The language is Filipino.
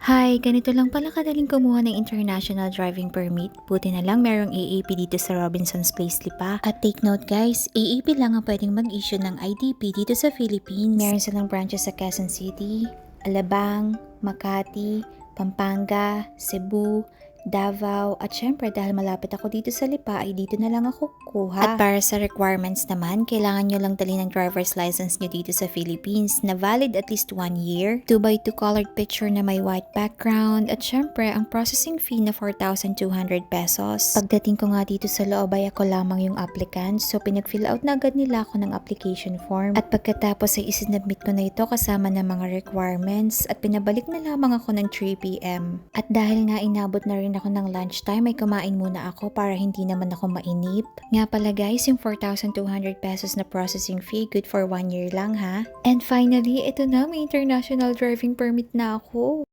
Hi, ganito lang pala kadaling kumuha ng International Driving Permit. Buti na lang merong AAP dito sa Robinson's Place Lipa. At take note guys, AAP lang ang pwedeng mag-issue ng IDP dito sa Philippines. Meron silang branches sa Quezon City, Alabang, Makati, Pampanga, Cebu, Davao, at syempre dahil malapit ako dito sa Lipa ay dito na lang ako kukuha. At para sa requirements naman, kailangan nyo lang dali ng driver's license nyo dito sa Philippines na valid at least 1 year, 2x2 colored picture na may white background, at syempre ang processing fee na 4,200 pesos. Pagdating ko nga dito sa loob ay ako lamang yung applicant, so pinag-fill out na agad nila ako ng application form. At pagkatapos ay isinabmit ko na ito kasama ng mga requirements at pinabalik na lamang ako ng 3pm. At dahil nga inabot na rin ako ng lunchtime ay kumain muna ako para hindi naman ako mainip. Nga pala guys, yung 4,200 pesos na processing fee good for 1 year lang ha. And finally, ito na may international driving permit na ako.